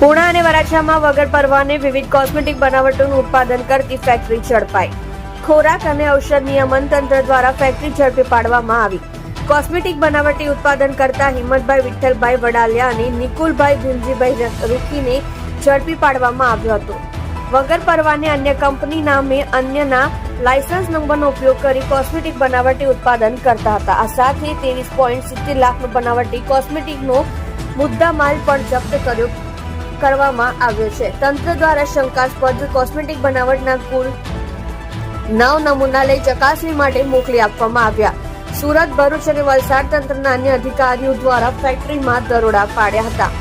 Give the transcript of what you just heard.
પુણા અને વરાછામાં વગર પરવાને વિવિધ કોસ્મેટિક બનાવટોનું ઉત્પાદન કરતી ફેક્ટરી ઝડપાઈ. ખોરાક અને ઔષધ નિયમન તંત્ર દ્વારા ફેક્ટરી ઝડપી પાડવામાં આવી. કોસ્મેટિક બનાવટી ઉત્પાદન કરતા હિંમતભાઈ વિઠ્ઠલભાઈ વડાલિયા અને નિકુલભાઈ ભીમજીભાઈ રૂકીને ઝડપી પાડવામાં આવ્યો હતો. વગર પરવાને અન્ય કંપની નામે અન્યના લાયસન્સ નંબરનો ઉપયોગ કરી કોસ્મેટિક બનાવટી ઉત્પાદન કરતા હતા. આ સાથે ત્રેવીસ પોઈન્ટ સિત્તેર લાખનો બનાવટી કોસ્મેટિકનો મુદ્દા માલ પણ જપ્ત કર્યો. કરવામાં આવ્યો છે. તંત્ર દ્વારા શંકાસ્પદ કોસ્મેટિક બનાવટના કુલ નવ નમૂના લઈ ચકાસણી માટે મોકલી આપવામાં આવ્યા. સુરત ભરૂચ અને વલસાડ તંત્રના અન્ય અધિકારીઓ દ્વારા ફેક્ટરીમાં દરોડા પાડ્યા હતા.